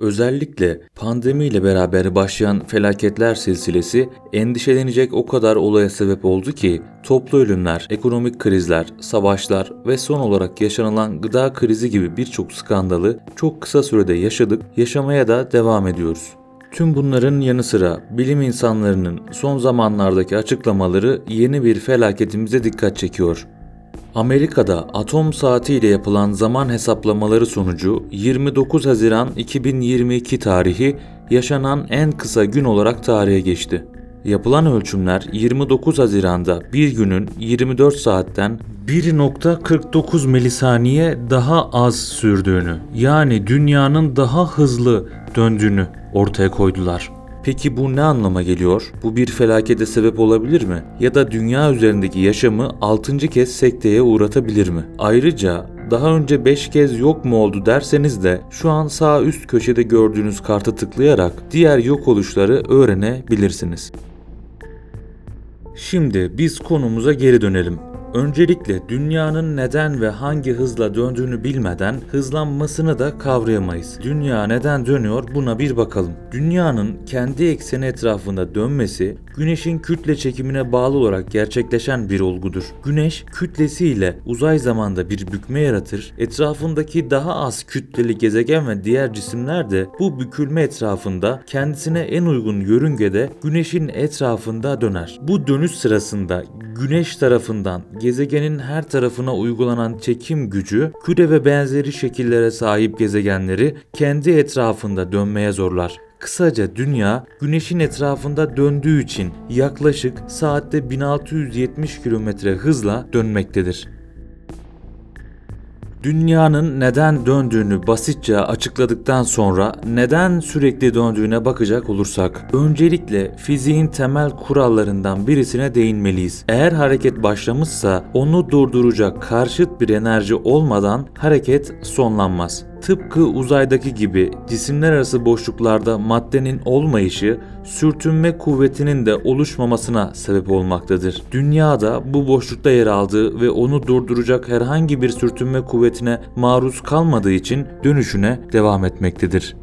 Özellikle pandemiyle beraber başlayan felaketler silsilesi endişelenecek o kadar olaya sebep oldu ki toplu ölümler, ekonomik krizler, savaşlar ve son olarak yaşanılan gıda krizi gibi birçok skandalı çok kısa sürede yaşadık, yaşamaya da devam ediyoruz. Tüm bunların yanı sıra bilim insanlarının son zamanlardaki açıklamaları yeni bir felaketimize dikkat çekiyor. Amerika'da atom saati ile yapılan zaman hesaplamaları sonucu 29 Haziran 2022 tarihi yaşanan en kısa gün olarak tarihe geçti. Yapılan ölçümler 29 Haziran'da bir günün 24 saatten 1.49 milisaniye daha az sürdüğünü, yani dünyanın daha hızlı döndüğünü ortaya koydular. Peki bu ne anlama geliyor? Bu bir felakete sebep olabilir mi? Ya da dünya üzerindeki yaşamı 6. kez sekteye uğratabilir mi? Ayrıca daha önce 5 kez yok mu oldu derseniz de şu an sağ üst köşede gördüğünüz kartı tıklayarak diğer yok oluşları öğrenebilirsiniz. Şimdi biz konumuza geri dönelim. Öncelikle dünyanın neden ve hangi hızla döndüğünü bilmeden hızlanmasını da kavrayamayız. Dünya neden dönüyor buna bir bakalım. Dünyanın kendi ekseni etrafında dönmesi Güneşin kütle çekimine bağlı olarak gerçekleşen bir olgudur. Güneş kütlesiyle uzay zamanda bir bükme yaratır. Etrafındaki daha az kütleli gezegen ve diğer cisimler de bu bükülme etrafında kendisine en uygun yörüngede Güneşin etrafında döner. Bu dönüş sırasında Güneş tarafından gezegenin her tarafına uygulanan çekim gücü küre ve benzeri şekillere sahip gezegenleri kendi etrafında dönmeye zorlar. Kısaca dünya güneşin etrafında döndüğü için yaklaşık saatte 1670 km hızla dönmektedir. Dünyanın neden döndüğünü basitçe açıkladıktan sonra neden sürekli döndüğüne bakacak olursak öncelikle fiziğin temel kurallarından birisine değinmeliyiz. Eğer hareket başlamışsa onu durduracak karşıt bir enerji olmadan hareket sonlanmaz. Tıpkı uzaydaki gibi cisimler arası boşluklarda maddenin olmayışı sürtünme kuvvetinin de oluşmamasına sebep olmaktadır. Dünyada bu boşlukta yer aldığı ve onu durduracak herhangi bir sürtünme kuvvetine maruz kalmadığı için dönüşüne devam etmektedir.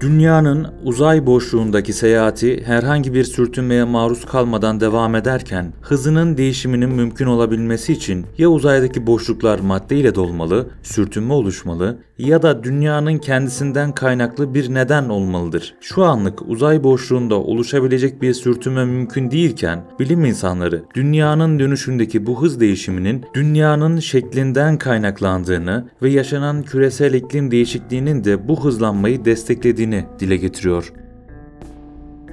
Dünyanın uzay boşluğundaki seyahati herhangi bir sürtünmeye maruz kalmadan devam ederken hızının değişiminin mümkün olabilmesi için ya uzaydaki boşluklar madde ile dolmalı, sürtünme oluşmalı ya da dünyanın kendisinden kaynaklı bir neden olmalıdır. Şu anlık uzay boşluğunda oluşabilecek bir sürtünme mümkün değilken bilim insanları dünyanın dönüşündeki bu hız değişiminin dünyanın şeklinden kaynaklandığını ve yaşanan küresel iklim değişikliğinin de bu hızlanmayı desteklediğini gerektiğini dile getiriyor.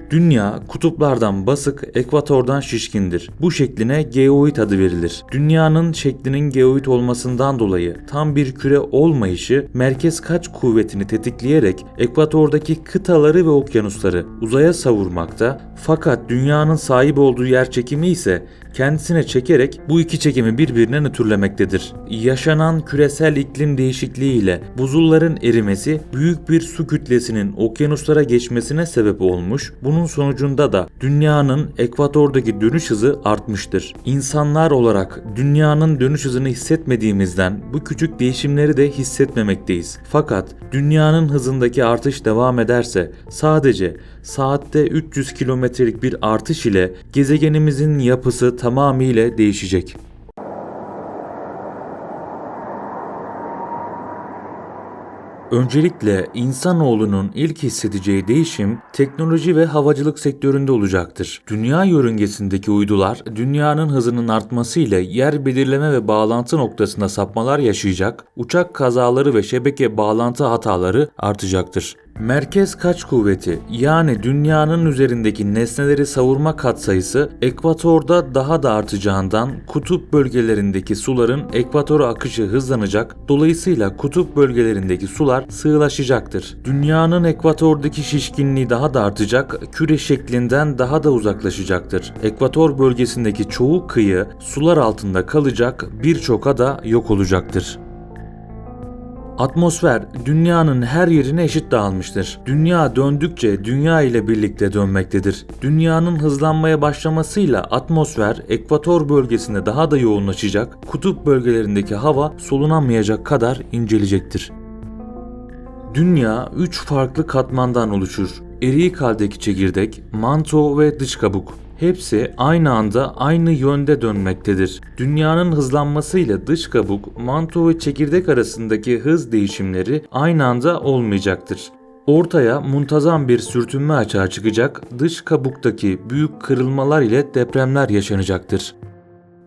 Dünya kutuplardan basık, ekvatordan şişkindir. Bu şekline geoid adı verilir. Dünyanın şeklinin geoid olmasından dolayı tam bir küre olmayışı merkez kaç kuvvetini tetikleyerek ekvatordaki kıtaları ve okyanusları uzaya savurmakta fakat dünyanın sahip olduğu yer çekimi ise kendisine çekerek bu iki çekimi birbirine nötrlemektedir. Yaşanan küresel iklim değişikliği ile buzulların erimesi büyük bir su kütlesinin okyanuslara geçmesine sebep olmuş. Bunun sonucunda da dünyanın ekvatordaki dönüş hızı artmıştır. İnsanlar olarak dünyanın dönüş hızını hissetmediğimizden bu küçük değişimleri de hissetmemekteyiz. Fakat dünyanın hızındaki artış devam ederse sadece saatte 300 kilometrelik bir artış ile gezegenimizin yapısı tamamıyla değişecek. Öncelikle insanoğlunun ilk hissedeceği değişim teknoloji ve havacılık sektöründe olacaktır. Dünya yörüngesindeki uydular dünyanın hızının artması ile yer belirleme ve bağlantı noktasında sapmalar yaşayacak, uçak kazaları ve şebeke bağlantı hataları artacaktır. Merkez kaç kuvveti yani dünyanın üzerindeki nesneleri savurma katsayısı ekvatorda daha da artacağından kutup bölgelerindeki suların ekvatora akışı hızlanacak dolayısıyla kutup bölgelerindeki sular sığlaşacaktır. Dünyanın ekvatordaki şişkinliği daha da artacak küre şeklinden daha da uzaklaşacaktır. Ekvator bölgesindeki çoğu kıyı sular altında kalacak birçok ada yok olacaktır. Atmosfer dünyanın her yerine eşit dağılmıştır. Dünya döndükçe dünya ile birlikte dönmektedir. Dünyanın hızlanmaya başlamasıyla atmosfer ekvator bölgesinde daha da yoğunlaşacak, kutup bölgelerindeki hava solunamayacak kadar incelecektir. Dünya 3 farklı katmandan oluşur. Erik haldeki çekirdek, manto ve dış kabuk. Hepsi aynı anda aynı yönde dönmektedir. Dünyanın hızlanmasıyla dış kabuk, manto ve çekirdek arasındaki hız değişimleri aynı anda olmayacaktır. Ortaya muntazam bir sürtünme açığa çıkacak, dış kabuktaki büyük kırılmalar ile depremler yaşanacaktır.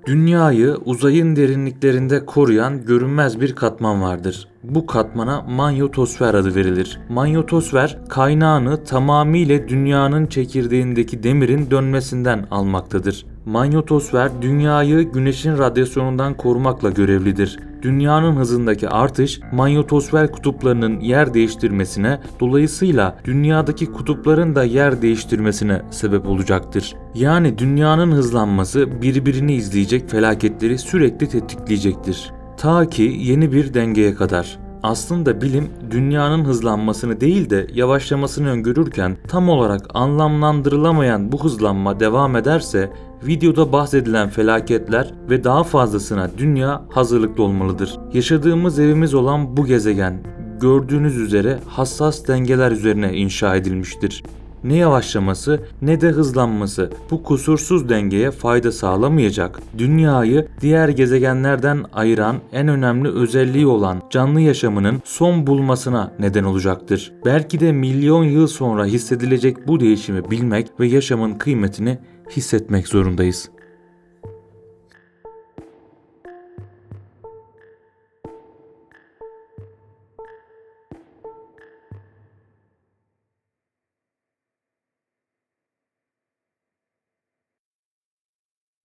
Dünyayı uzayın derinliklerinde koruyan görünmez bir katman vardır. Bu katmana manyetosfer adı verilir. Manyetosfer kaynağını tamamıyla dünyanın çekirdeğindeki demirin dönmesinden almaktadır. Manyetosfer dünyayı güneşin radyasyonundan korumakla görevlidir. Dünyanın hızındaki artış manyetosfer kutuplarının yer değiştirmesine, dolayısıyla dünyadaki kutupların da yer değiştirmesine sebep olacaktır. Yani dünyanın hızlanması birbirini izleyecek felaketleri sürekli tetikleyecektir. Ta ki yeni bir dengeye kadar. Aslında bilim dünyanın hızlanmasını değil de yavaşlamasını öngörürken tam olarak anlamlandırılamayan bu hızlanma devam ederse videoda bahsedilen felaketler ve daha fazlasına dünya hazırlıklı olmalıdır. Yaşadığımız evimiz olan bu gezegen gördüğünüz üzere hassas dengeler üzerine inşa edilmiştir. Ne yavaşlaması ne de hızlanması bu kusursuz dengeye fayda sağlamayacak. Dünyayı diğer gezegenlerden ayıran en önemli özelliği olan canlı yaşamının son bulmasına neden olacaktır. Belki de milyon yıl sonra hissedilecek bu değişimi bilmek ve yaşamın kıymetini hissetmek zorundayız.